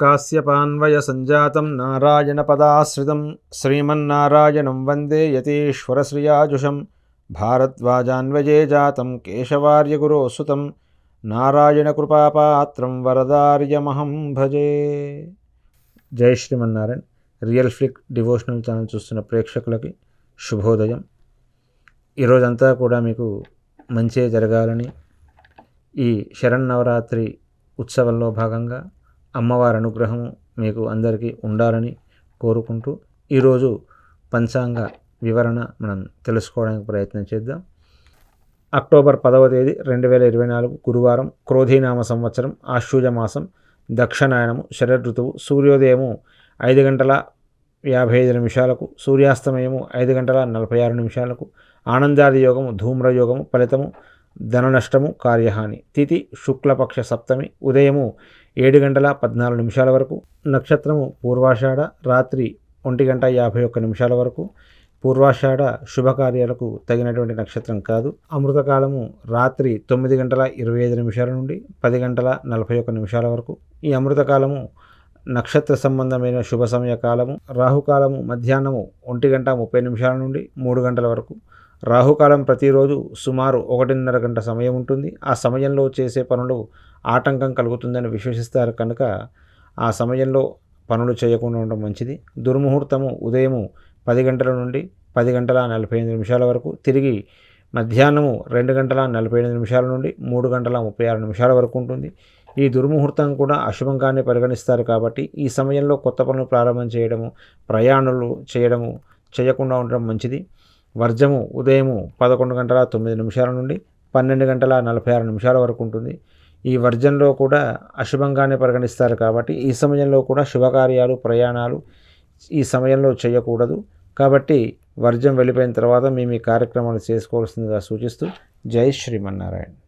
కాశ్యపాన్వయ సంజాతం నారాయణపదాశ్రితం శ్రీమన్నారాయణం వందే नारायणपदाश्रितं श्रीमन्नारायणं वन्दे यतीश्वरश्रियाजुषं भारद्वाजान्वये जातं నారాయణ కృపాపాత్రం వరదార్యమహం భజే. జై Srimannarayan. Real Flick devotional channel చూస్తున్న ప్రేక్షకులకి శుభోదయం. ఈరోజంతా కూడా మీకు మంచి జరగాలని ఈ శరణ్ నవరాత్రి ఉత్సవంలో భాగంగా అమ్మవారి అనుగ్రహము మీకు అందరికీ ఉండాలని కోరుకుంటూ ఈరోజు పంచాంగ వివరణ మనం తెలుసుకోవడానికి ప్రయత్నం చేద్దాం. అక్టోబర్ పదవ తేదీ రెండు వేల ఇరవై నాలుగు గురువారం క్రోధీనామ సంవత్సరం ఆశ్వజ మాసం దక్షిణాయనము శరదృతువు సూర్యోదయము ఐదు గంటల యాభై ఐదు నిమిషాలకు సూర్యాస్తమయము ఐదు గంటల నలభై ఆరు నిమిషాలకు ఆనందాది యోగము ధూమ్రయోగము ఫలితము ధన నష్టము కార్యహాని. తిథి శుక్లపక్ష సప్తమి. ఉదయము ఏడు గంటల పద్నాలుగు నిమిషాల వరకు. నక్షత్రము పూర్వాషాఢ. రాత్రి ఒంటి గంట యాభై ఒక్క నిమిషాల వరకు. పూర్వాషాఢ శుభకార్యాలకు తగినటువంటి నక్షత్రం కాదు. అమృతకాలము రాత్రి తొమ్మిది గంటల ఇరవై ఐదు నిమిషాల నుండి పది గంటల నలభై ఒక్క నిమిషాల వరకు. ఈ అమృతకాలము నక్షత్ర సంబంధమైన శుభ సమయ కాలము. రాహుకాలము మధ్యాహ్నము ఒంటి గంట ముప్పై నిమిషాల నుండి మూడు గంటల వరకు. రాహుకాలం ప్రతిరోజు సుమారు ఒకటిన్నర గంట సమయం ఉంటుంది. ఆ సమయంలో చేసే పనులు ఆటంకం కలుగుతుందని విశ్వసిస్తారు కనుక ఆ సమయంలో పనులు చేయకుండా ఉండడం మంచిది. దుర్ముహూర్తము ఉదయము పది గంటల నుండి పది గంటల నలభై ఎనిమిది నిమిషాల వరకు తిరిగి మధ్యాహ్నము రెండు గంటల నలభై ఎనిమిది నిమిషాల నుండి మూడు గంటల ముప్పై ఆరు నిమిషాల వరకు ఉంటుంది. ఈ దుర్ముహూర్తం కూడా అశుభంగానే పరిగణిస్తారు కాబట్టి ఈ సమయంలో కొత్త పనులు ప్రారంభం చేయడము ప్రయాణాలు చేయడము చేయకుండా ఉండడం మంచిది. వర్జము ఉదయము పదకొండు గంటల తొమ్మిది నిమిషాల నుండి పన్నెండు గంటల నలభై ఆరు నిమిషాల వరకు ఉంటుంది. ఈ వర్జంలో కూడా అశుభంగానే పరిగణిస్తారు కాబట్టి ఈ సమయంలో కూడా శుభకార్యాలు ప్రయాణాలు ఈ సమయంలో చేయకూడదు. కాబట్టి వర్జం వెళ్ళిపోయిన తర్వాత మేము ఈ కార్యక్రమాలు చేసుకోవాల్సిందిగా సూచిస్తూ జై శ్రీమన్నారాయణ.